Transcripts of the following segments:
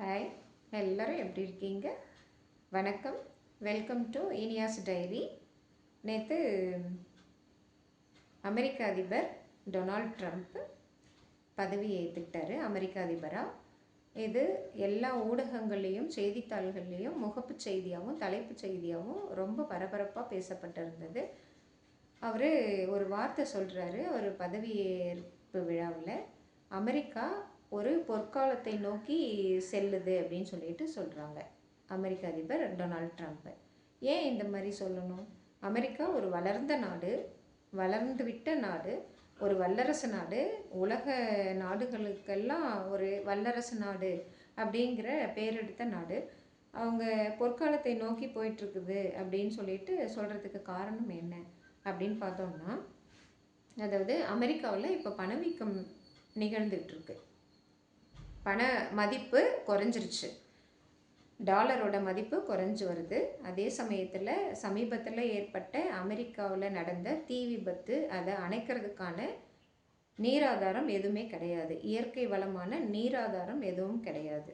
Hi எல்லோரும் எப்படி இருக்கீங்க? வணக்கம். வெல்கம் டு இனியாஸ் டைரி நேற்று அமெரிக்க அதிபர் டொனால்ட் ட்ரம்ப் பதவி ஏற்றுக்கிட்டாரு அமெரிக்க அதிபராக இது எல்லா ஊடகங்கள்லேயும் செய்தித்தாள்கள்லேயும் முகப்பு செய்தியாகவும் தலைப்பு செய்தியாகவும் ரொம்ப பரபரப்பாக பேசப்பட்டிருந்தது. அவர் ஒரு வார்த்தை சொல்கிறாரு அவர் பதவியேற்பு விழாவில். அமெரிக்கா ஒரு பொற்காலத்தை நோக்கி செல்லுது அப்படின்னு சொல்லிட்டு சொல்கிறாங்க அமெரிக்க அதிபர் டொனால்ட் ட்ரம்ப். ஏன் இந்த மாதிரி சொல்லணும்? அமெரிக்கா ஒரு வளர்ந்த நாடு வளர்ந்து விட்ட நாடு ஒரு வல்லரசு நாடு உலக நாடுகளுக்கெல்லாம் ஒரு வல்லரசு நாடு அப்படிங்கிற பேரெடுத்த நாடு. அவங்க பொற்காலத்தை நோக்கி போயிட்டுருக்குது அப்படின்னு சொல்லிட்டு சொல்கிறதுக்கு காரணம் என்ன அப்படின்னு பார்த்தோம்னா அதாவது அமெரிக்காவில் இப்போ பணவீக்கம் நிகழ்ந்துகிட்ருக்கு பண மதிப்பு குறைஞ்சிருச்சு. டாலரோட மதிப்பு குறைஞ்சி வருது. அதே சமயத்தில் சமீபத்தில் ஏற்பட்ட அமெரிக்காவில் நடந்த தீ விபத்து அதை அணைக்கிறதுக்கான நீராதாரம் எதுவுமே கிடையாது. இயற்கை வளமான நீராதாரம் எதுவும் கிடையாது.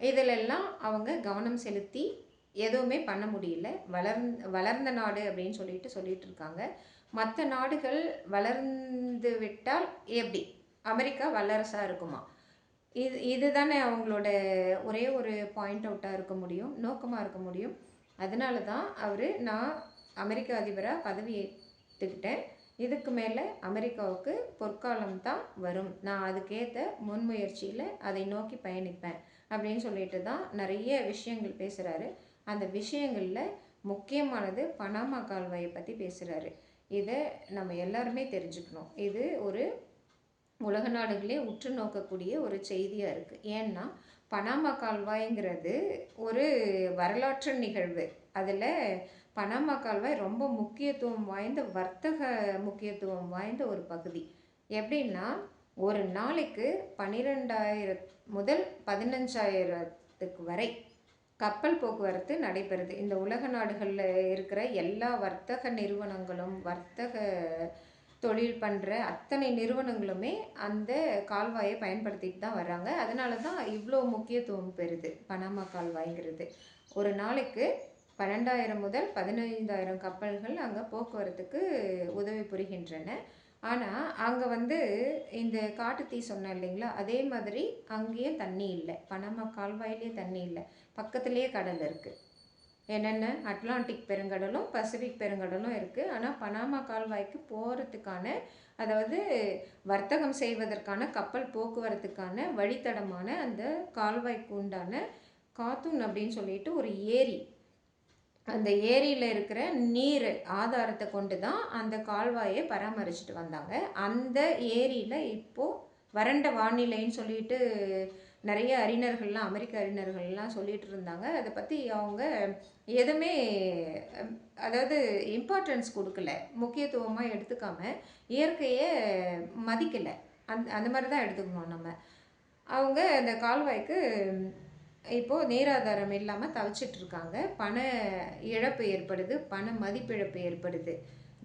இதிலெல்லாம் அவங்க கவனம் செலுத்தி எதுவுமே பண்ண முடியல. வளர்ந் வளர்ந்த நாடு அப்படின்னு சொல்லிட்டு சொல்லிட்டு இருக்காங்க. மற்ற நாடுகள் வளர்ந்து விட்டால் எப்படி? அமெரிக்கா வல்லரசாக இருக்குமா? இது இதுதானே அவங்களோட ஒரே ஒரு பாயிண்ட் அவுட்டாக இருக்க முடியும் நோக்கமாக இருக்க முடியும். அதனால தான் அவர் நான் அமெரிக்க அதிபராக பதவி ஏற்றுக்கிட்டேன் இதுக்கு மேலே அமெரிக்காவுக்கு பொற்காலம் தான் வரும். நான் அதுக்கேற்ற முன்முயற்சியில் அதை நோக்கி பயணிப்பேன் அப்படின்னு சொல்லிட்டு தான் நிறைய விஷயங்கள் பேசுகிறாரு அந்த விஷயங்களில் முக்கியமானது பனாமா கால்வாயை பற்றி பேசுகிறாரு இதை நம்ம எல்லாருமே தெரிஞ்சுக்கணும். இது ஒரு உலக நாடுகளே உற்று நோக்கக்கூடிய ஒரு செய்தியாக இருக்குது ஏன்னா பனாமா கால்வாய்ங்கிறது ஒரு வரலாற்று நிகழ்வு. அதில் பனாமா கால்வாய் ரொம்ப முக்கியத்துவம் வாய்ந்த வர்த்தக முக்கியத்துவம் வாய்ந்த ஒரு பகுதி. எப்படின்னா ஒரு நாளைக்கு பன்னிரெண்டாயிரம் முதல் பதினஞ்சாயிரத்துக்கு வரை கப்பல் போக்குவரத்து நடைபெறுது. இந்த உலக நாடுகளில் இருக்கிற எல்லா வர்த்தக நிறுவனங்களும் வர்த்தக தொழில் பண்ணுற அத்தனை நிறுவனங்களுமே அந்த கால்வாயை பயன்படுத்திட்டு தான் வர்றாங்க. அதனால தான் இவ்வளோ முக்கியத்துவம் பெறுது பனாமா கால்வாய்ங்கிறது. ஒரு நாளைக்கு பன்னெண்டாயிரம் முதல் பதினைந்தாயிரம் கப்பல்கள் அங்கே போக்குவரத்துக்கு உதவி புரிகின்றன. ஆனால் அங்கே வந்து இந்த காட்டு தீ சொன்னேன் இல்லைங்களா? அதே மாதிரி அங்கேயும் தண்ணி இல்லை. பனாமா கால்வாயிலே தண்ணி இல்லை. பக்கத்துலேயே கடல் இருக்குது என்னென்ன? அட்லாண்டிக் பெருங்கடலும் பசிபிக் பெருங்கடலும் இருக்குது ஆனால் பனாமா கால்வாய்க்கு போகிறதுக்கான அதாவது வர்த்தகம் செய்வதற்கான கப்பல் போக்குவரத்துக்கான வழித்தடமான அந்த கால்வாய்க்கு உண்டான காத்தூன் அப்படின்னு சொல்லிட்டு ஒரு ஏரி. அந்த ஏரியில் இருக்கிற நீர் ஆதாரத்தை கொண்டு தான் அந்த கால்வாயை பராமரிச்சுட்டு வந்தாங்க. அந்த ஏரியில் இப்போது வறண்ட வானிலைன்னு சொல்லிட்டு நிறைய அறிஞர்கள்லாம் அமெரிக்க அறிஞர்கள்லாம் சொல்லிகிட்டு இருந்தாங்க அதை பற்றி அவங்க எதுவுமே அதாவது இம்பார்ட்டன்ஸ் கொடுக்கல. முக்கியத்துவமாக எடுத்துக்காம இயற்கையை மதிக்கலை. அந் அந்த மாதிரி தான் எடுத்துக்கணும் நம்ம. அவங்க அந்த கால்வாய்க்கு இப்போது நீராதாரம் இல்லாமல் தவிச்சிட்ருக்காங்க பண இழப்பு ஏற்படுது பண மதிப்பிழப்பு ஏற்படுது.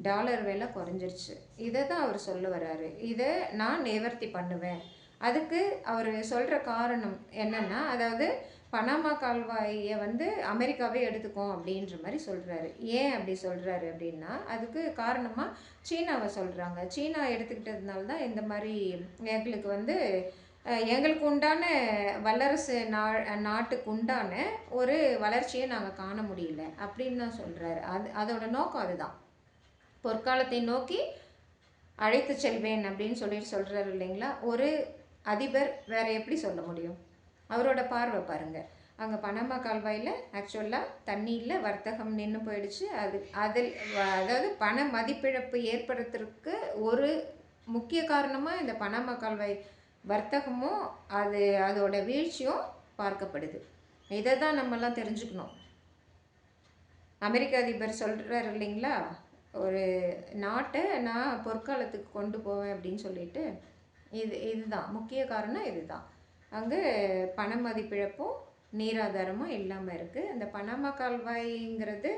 டாலர் விலை குறைஞ்சிருச்சு. இதை தான் அவர் சொல்ல வர்றாரு. இதை நான் நிவர்த்தி பண்ணுவேன். அதுக்கு அவர் சொல்கிற காரணம் என்னென்னா அதாவது பனாமா கால்வாயை வந்து அமெரிக்காவே எடுத்துக்கும் அப்படின்ற மாதிரி சொல்கிறாரு ஏன் அப்படி சொல்கிறாரு அப்படின்னா அதுக்கு காரணமாக சீனாவை சொல்கிறாங்க சீனா எடுத்துக்கிட்டதுனால தான் இந்த மாதிரி எங்களுக்கு வந்து எங்களுக்கு உண்டான வல்லரசு நா நாட்டுக்கு உண்டான ஒரு வளர்ச்சியை நாங்கள் காண முடியல அப்படின்னு தான் சொல்கிறாரு அது அதோட நோக்கம் அதுதான். பொற்காலத்தை நோக்கி அழைத்து செல்வேன் அப்படின்னு சொல்லிட்டு சொல்கிறாரு இல்லைங்களா? ஒரு அதிபர் வேறு எப்படி சொல்ல முடியும்? அவரோட பார்வை பாருங்கள் அங்கே பனமா கால்வாயில் ஆக்சுவலாக தண்ணியில் வர்த்தகம் நின்று போயிடுச்சு. அது அதில் அதாவது பண மதிப்பிழப்பு ஏற்படுறதுக்கு ஒரு முக்கிய காரணமாக இந்த பனாமா கால்வாய் வர்த்தகமும் அது அதோட வீழ்ச்சியும் பார்க்கப்படுது. இதை தான் நம்மலாம் தெரிஞ்சுக்கணும். அமெரிக்க அதிபர் சொல்கிறார் இல்லைங்களா? ஒரு நாட்டை நான் பொற்காலத்துக்கு கொண்டு போவேன் அப்படின்னு சொல்லிட்டு இது இதுதான். முக்கிய காரணம் இதுதான். அங்கே பண மதிப்பிழப்பும் நீராதாரமும் இல்லாமல் இருக்குது அந்த பனாமா கால்வாய்ங்கிறது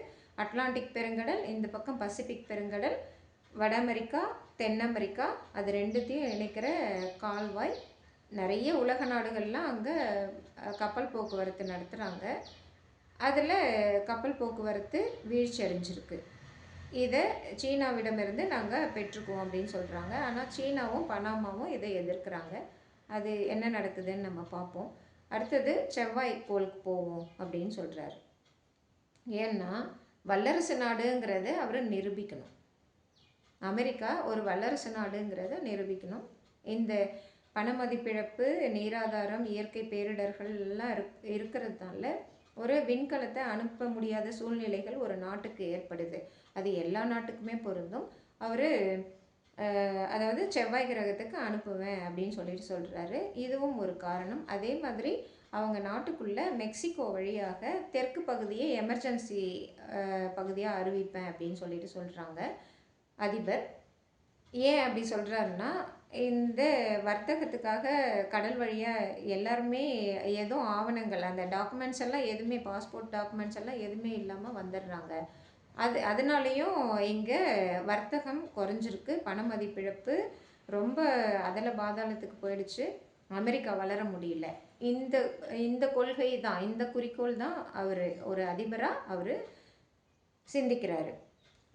அட்லாண்டிக் பெருங்கடல் இந்த பக்கம் பசிபிக் பெருங்கடல் வட அமெரிக்கா தென் அமெரிக்கா அது ரெண்டுத்தையும் இணைக்கிற கால்வாய். நிறைய உலக நாடுகள்லாம் அங்கே கப்பல் போக்குவரத்து நடத்துகிறாங்க அதில் கப்பல் போக்குவரத்து வீழ்ச்சி அடைஞ்சிருக்கு. இதை சீனாவிடமிருந்து நாங்கள் பெற்றுக்குவோம் அப்படின்னு சொல்கிறாங்க ஆனால் சீனாவும் பனாமாவும் இதை எதிர்க்கிறாங்க. அது என்ன நடக்குதுன்னு நம்ம பார்ப்போம். அடுத்தது செவ்வாய் கோளுக்கு போவோம் அப்படின்னு சொல்கிறாரு ஏன்னா வல்லரசு நாடுங்கிறத அவர் நிரூபிக்கணும். அமெரிக்கா ஒரு வல்லரசு நாடுங்கிறத நிரூபிக்கணும். இந்த பணமதிப்பிழப்பு நீராதாரம் இயற்கை பேரிடர்கள் எல்லாம் இருக் இருக்கிறதுனால ஒரு விண்கலத்தை அனுப்ப முடியாத சூழ்நிலைகள் ஒரு நாட்டுக்கு ஏற்படுது. அது எல்லா நாட்டுக்குமே பொருந்தும். அவர் அதாவது செவ்வாய் கிரகத்துக்கு அனுப்புவேன் அப்படின்னு சொல்லிட்டு சொல்கிறாரு இதுவும் ஒரு காரணம். அதே மாதிரி அவங்க நாட்டுக்குள்ளே மெக்சிகோ வழியாக தெற்கு பகுதியை எமர்ஜென்சி பகுதியாக அறிவிப்பேன் அப்படின்னு சொல்லிட்டு சொல்கிறாங்க அதிபர். ஏன் அப்படி சொல்கிறாருன்னா இந்த வர்த்தகத்துக்காக கடல் வழியாக எல்லாருமே ஏதோ ஆவணங்கள் அந்த டாக்குமெண்ட்ஸ் எல்லாம் எதுவுமே பாஸ்போர்ட் டாக்குமெண்ட்ஸ் எல்லாம் எதுவுமே இல்லாமல் வந்துடுறாங்க. அது அதனாலேயும் இங்கே வர்த்தகம் குறைஞ்சிருக்கு. பண மதிப்பிழப்பு ரொம்ப அதில் பாதாளத்துக்கு போயிடுச்சு. அமெரிக்கா வளர முடியல. இந்த இந்த கொள்கை தான் இந்த குறிக்கோள் தான் அவர் ஒரு அதிபராக அவர் சிந்திக்கிறாரு.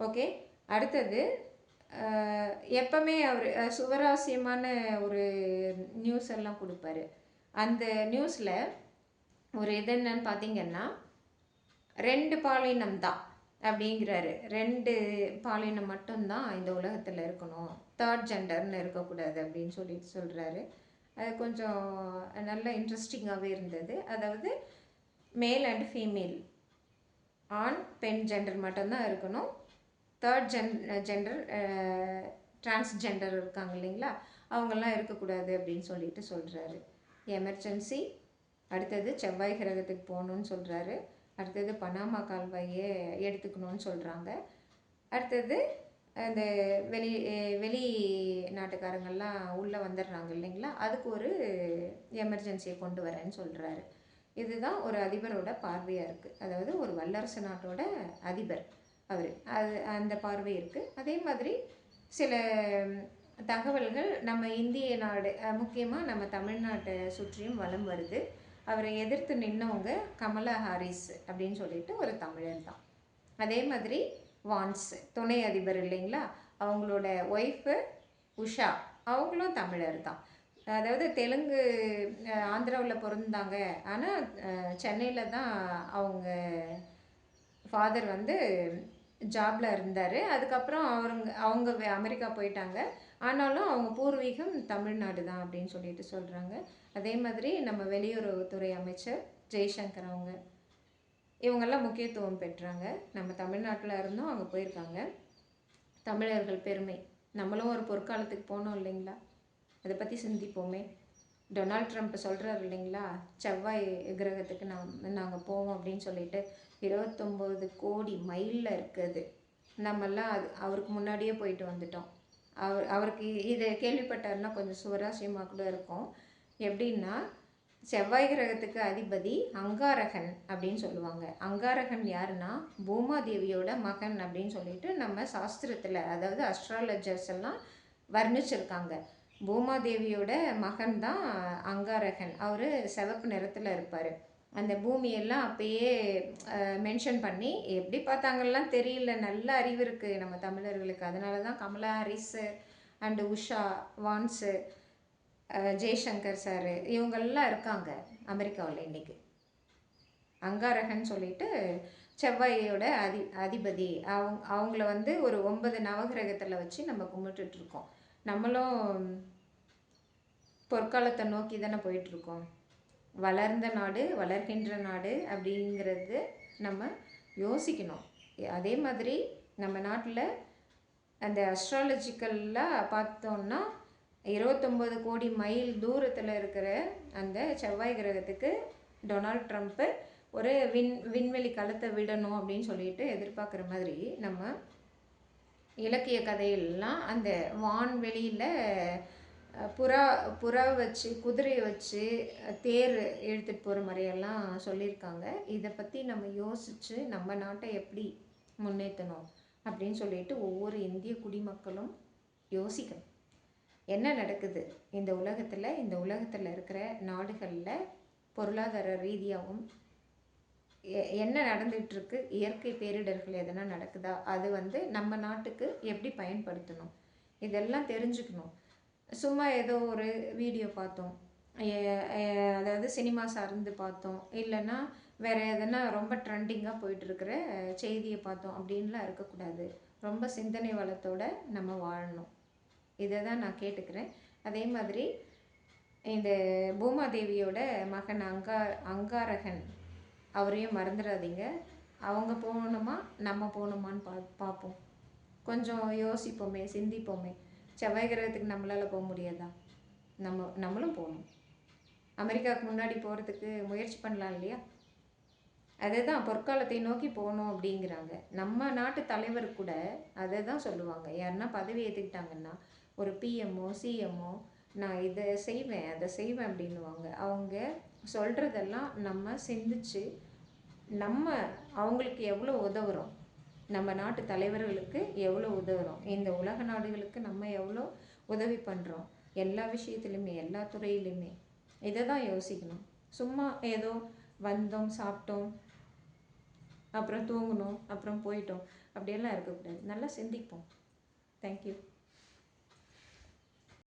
ஓகே? அடுத்தது எப்பவுமே அவர் சுவராசியமான ஒரு நியூஸ் எல்லாம் கொடுப்பாரு. அந்த நியூஸில் ஒரு இது என்னன்னு பார்த்தீங்கன்னா ரெண்டு பாலினம் தான். அப்படிங்கிறாரு. ரெண்டு பாலினம் மட்டும்தான் இந்த உலகத்தில் இருக்கணும். தேர்ட் ஜெண்டர்னு இருக்கக்கூடாது அப்படின்னு சொல்லிட்டு சொல்கிறாரு அது கொஞ்சம் நல்ல இன்ட்ரெஸ்டிங்காகவே இருந்தது. அதாவது மேல் அண்ட் ஃபீமேல் ஆண் பெண் ஜெண்டர் மட்டும்தான் இருக்கணும். தேர்ட் ஜென் ஜெண்டர் டிரான்ஸ்ஜெண்டர் இருக்காங்க இல்லைங்களா? அவங்கெல்லாம் இருக்கக்கூடாது அப்படின்னு சொல்லிட்டு சொல்கிறாரு எமர்ஜென்சி அடுத்தது செவ்வாய் கிரகத்துக்கு போகணுன்னு சொல்கிறாரு அடுத்தது பனாமா கால்வாயை எடுத்துக்கணும்னு சொல்கிறாங்க அடுத்தது அந்த வெளி வெளி நாட்டுக்காரங்கள்லாம் உள்ளே வந்துடுறாங்க இல்லைங்களா? அதுக்கு ஒரு எமர்ஜென்சியை கொண்டு வரேன்னு சொல்கிறாரு இதுதான் ஒரு அதிபரோட பார்வையாக இருக்குது அதாவது ஒரு வல்லரசு நாட்டோட அதிபர் அவர். அது அந்த பார்வை இருக்குது அதே மாதிரி சில தகவல்கள் நம்ம இந்திய நாடு முக்கியமாக நம்ம தமிழ்நாட்டை சுற்றியும் வலம் வருது. அவரை எதிர்த்து நின்னவங்க கமலா ஹாரிஸ் அப்படின்னு சொல்லிட்டு ஒரு தமிழர் தான். அதே மாதிரி வான்ஸ் துணை அதிபர் இல்லைங்களா? அவங்களோட ஒய்ஃபு உஷா அவங்களும் தமிழர் தான். அதாவது தெலுங்கு ஆந்திராவில் பிறந்தாங்க. ஆனால் சென்னையில் தான் அவங்க ஃபாதர் வந்து ஜாபில் இருந்தார். அதுக்கப்புறம் அவருங்க அவங்க அமெரிக்கா போயிட்டாங்க. ஆனாலும் அவங்க பூர்வீகம் தமிழ்நாடு தான் அப்படின்னு சொல்லிட்டு சொல்கிறாங்க அதே மாதிரி நம்ம வெளியுறவுத்துறை அமைச்சர் ஜெய்சங்கர் அவங்க இவங்கெல்லாம் முக்கியத்துவம் பெற்றாங்க. நம்ம தமிழ்நாட்டில் இருந்தும் அங்கே போயிருக்காங்க. தமிழர்கள் பெருமை. நம்மளும் ஒரு பொற்காலத்துக்கு போனோம் இல்லைங்களா? அதை பற்றி சிந்திப்போமே. டொனால்ட் ட்ரம்ப் சொல்கிறார் இல்லைங்களா? செவ்வாய் கிரகத்துக்கு நாம் நாங்கள் போவோம் அப்படின்னு சொல்லிட்டு. இருபத்தொம்போது கோடி மைலில் இருக்குது. நம்மெல்லாம் அது அவருக்கு முன்னாடியே போயிட்டு வந்துட்டோம். அவர் அவருக்கு இதை கேள்விப்பட்டார்னா கொஞ்சம் சுவராசியமாக கூட இருக்கும். எப்படின்னா செவ்வாய் கிரகத்துக்கு அதிபதி அங்காரகன் அப்படின்னு சொல்லுவாங்க. அங்காரகன் யாருன்னா பூமாதேவியோட மகன் அப்படின்னு சொல்லிட்டு நம்ம சாஸ்திரத்தில் அதாவது அஸ்ட்ராலஜர்ஸ் எல்லாம் வர்ணிச்சிருக்காங்க. பூமாதேவியோட மகன் தான் அங்காரகன். அவர் சிவப்பு நிறத்தில் இருப்பார். அந்த பூமியெல்லாம் அப்பயே மென்ஷன் பண்ணி எப்படி பார்த்தாங்கலாம் தெரியல. நல்ல அறிவு இருக்குது நம்ம தமிழர்களுக்கு. அதனால தான் Kamala Harris and Usha Vance Jaishankar sir இவங்கெல்லாம் இருக்காங்க அமெரிக்காவில் இன்றைக்கி அங்காரகன் சொல்லிட்டு செவ்வாயோட அதி அதிபதி. அவங்க அவங்கள வந்து ஒரு ஒன்பது நவகிரகத்தில் வச்சு நம்ம கும்பிட்டுட்ருக்கோம் நம்மளும் பொற்காலத்தை நோக்கி தானே போயிட்டுருக்கோம் வளர்ந்த நாடு வளர்கின்ற நாடு அப்படிங்கிறது நம்ம யோசிக்கணும். அதே மாதிரி நம்ம நாட்டில் அந்த அஸ்ட்ராலஜிக்கல்லாம் பார்த்தோம்னா இருபத்தொம்போது கோடி மைல் தூரத்தில் இருக்கிற அந்த செவ்வாய் கிரகத்துக்கு டொனால்ட் ட்ரம்ப்பு ஒரு விண் விண்வெளி களத்தை விடணும் அப்படின்னு சொல்லிட்டு எதிர்பார்க்குற மாதிரி நம்ம இலக்கிய கதையெல்லாம் அந்த வான்வெளியில் புறா புறா வச்சு குதிரையை வச்சு தேர் இழுத்துட்டு போகிற மாதிரியெல்லாம் சொல்லியிருக்காங்க. இதை பற்றி நம்ம யோசித்து நம்ம நாட்டை எப்படி முன்னேற்றணும் அப்படின்னு சொல்லிட்டு ஒவ்வொரு இந்திய குடிமக்களும் யோசிக்கணும். என்ன நடக்குது? இந்த உலகத்தில் இந்த உலகத்தில் இருக்கிற நாடுகளில் பொருளாதார ரீதியாகவும் எ- என்ன நடந்துகிட்ருக்கு? இயற்கை பேரிடர்கள் எதனா நடக்குதா? அது வந்து நம்ம நாட்டுக்கு எப்படி பயன்படுத்தணும்? இதெல்லாம் தெரிஞ்சுக்கணும். சும்மா ஏதோ ஒரு வீடியோ பார்த்தோம். அதாவது சினிமா சார்ந்து பார்த்தோம். இல்லைன்னா வேறு எதனா ரொம்ப ட்ரெண்டிங்காக போயிட்டுருக்கிற செய்தியை பார்த்தோம். அப்படின்லாம் இருக்கக்கூடாது. ரொம்ப சிந்தனை வளத்தோடு நம்ம வாழணும். இதை தான் நான் கேட்டுக்கிறேன். அதே மாதிரி இந்த பூமாதேவியோட மகன் அங்கா அங்காரகன் அவரையும் மறந்துடாதீங்க. அவங்க போகணுமா? நம்ம போகணுமான்னு பா பார்ப்போம். கொஞ்சம் யோசிப்போமே சிந்திப்போமே. செவ்வாய் கிரகத்துக்கு நம்மளால் போக முடியாதா? நம்ம நம்மளும் போகணும். அமெரிக்காவுக்கு முன்னாடி போகிறதுக்கு முயற்சி பண்ணலாம் இல்லையா? அதுதான் பொற்காலத்தை நோக்கி போகணும் அப்படிங்கிறாங்க. நம்ம நாட்டு தலைவர் கூட அதை தான் சொல்லுவாங்க. யாருன்னா பதவி ஏற்றுக்கிட்டாங்கன்னா ஒரு பிஎம்ஓ சிஎம்ஓ நான் இதை செய்வேன் அதை செய்வேன் அப்படின்னுவாங்க. அவங்க சொல்கிறதெல்லாம் நம்ம சிந்திச்சு நம்ம அவங்களுக்கு எவ்வளோ உதவுறோம்? நம்ம நாட்டு தலைவர்களுக்கு எவ்வளோ உதவுறோம்? இந்த உலக நாடுகளுக்கு நம்ம எவ்வளோ உதவி பண்ணுறோம் எல்லா விஷயத்துலையுமே எல்லா துறையிலையுமே இதை தான் யோசிக்கணும். சும்மா ஏதோ வந்தோம் சாப்பிட்டோம் அப்புறம் தூங்கினோம் அப்புறம் போயிட்டோம். அப்படியெல்லாம் இருக்கக்கூடாது. நல்லா சிந்திப்போம். தேங்க்யூ